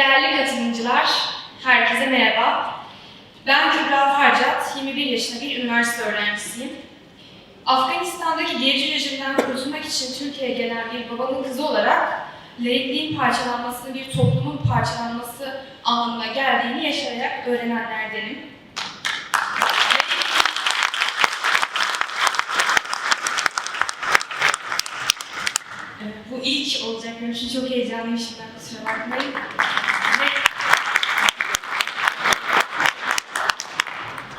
Değerli katılımcılar, herkese merhaba. Ben Kübra Farcat, 21 yaşında bir üniversite öğrencisiyim. Afganistan'daki gerici rejimden kurtulmak için Türkiye'ye gelen bir babanın kızı olarak laikliğin parçalanması, bir toplumun parçalanması anlamına geldiğini yaşayarak öğrenenlerdenim. Bu ilk olacak benim için çok heyecanlıyım şimdiden kusura bakmayın. Ve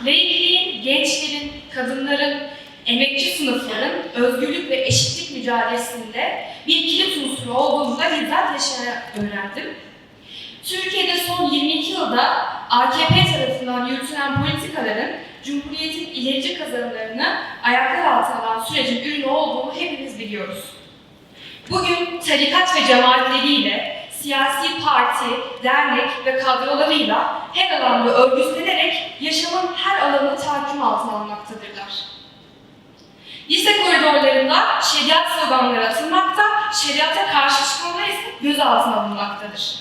Laikliğin gençlerin, kadınların, emekçi sınıfların özgürlük ve eşitlik mücadelesinde bir kilit unsuru olduğunu da bizzat yaşayarak öğrendim. Türkiye'de son 22 yılda AKP tarafından yürütülen politikaların Cumhuriyet'in ilerici kazanımlarını ayaklar altına alan sürecin ürünü olduğunu hepimiz biliyoruz. Bugün tarikat ve cemaatleriyle, siyasi parti, dernek ve kadrolarıyla her alanda örgütlenerek yaşamın her alanını tahakküm altına almaktadırlar. Lise koridorlarında şeriat sloganları atılmakta, şeriata karşı çıkanlar ise gözaltına alınmaktadır.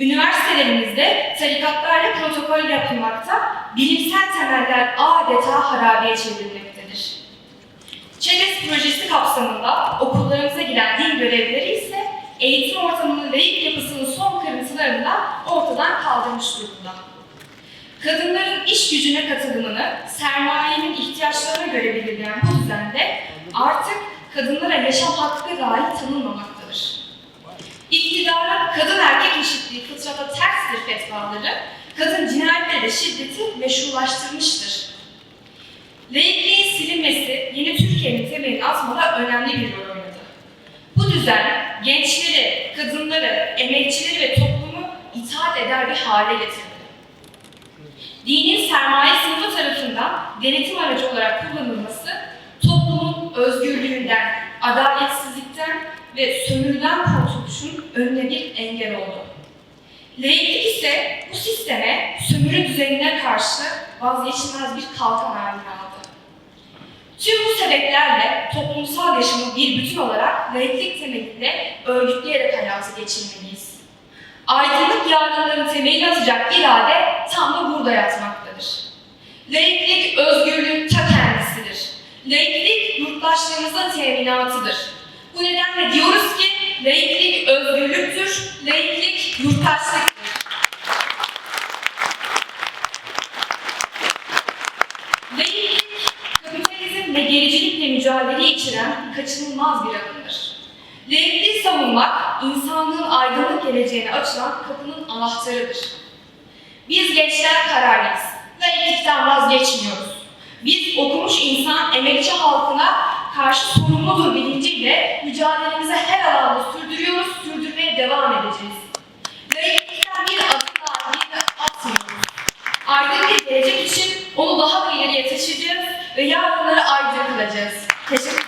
Üniversitelerimizde tarikatlarla protokol yapılmakta, bilimsel temeller adeta harabeye çevrilmektedir. ÇEDES projesi kapsamında okullarımıza giren din görevlileri ise eğitim ortamının laik yapısının son kırıntılarını da ortadan kaldırmış durumda. Kadınların iş gücüne katılımını sermayenin ihtiyaçlarına göre belirleyen bu düzende artık kadınlara yaşam hakkı dahi tanınmamaktadır. İktidarın kadın erkek eşitliği fıtrata terstir fetvaları, kadın cinayetleri de şiddeti meşrulaştırmıştır. Laikliğin silinmesi yeni Türkiye'nin temelini atmada önemli bir rol oynadı. Bu düzen kadınları, emekçileri ve toplumu itaat eder bir hale getirdi. Dinin sermaye sınıfı tarafından denetim aracı olarak kullanılması toplumun özgürlüğünden, adaletsizlikten ve sömürüden kurtuluşun önüne bir engel oldu. Laiklik ise bu sisteme, sömürü düzenine karşı vazgeçilmez bir kalkan haline aldı. Tüm bu sebeplerle toplumsal yaşamı bir bütün olarak laiklik temelinde örgütleyerek hayata geçirmeliyiz. Aydınlık yarınların temelini atacak irade tam da burada yatmaktadır. Laiklik özgürlüğün ta kendisidir. Laiklik yurttaşlığımızın teminatıdır. Bu nedenle diyoruz ki laiklik özgürlüktür, laiklik yurttaşlıktır. Laiklik, kapitalizm ve gericilikle mücadele içeren kaçınılmaz bir adımdır. Laikliği savunmak, insanlığın aydınlık geleceğine açılan kapının anahtarıdır. Biz gençler kararlıyız. Laiklikten vazgeçmiyoruz. Biz okumuş insan, emekçi halkına karşı sorumludur bilinciyle mücadelemizi her alanda sürdürüyoruz, sürdürmeye devam edeceğiz. Laiklikten bir adım daha geri atmıyoruz. Aydın bir gelecek için onu daha da ileriye taşıyacağız ve yarınları aydın kılacağız. Teşekkür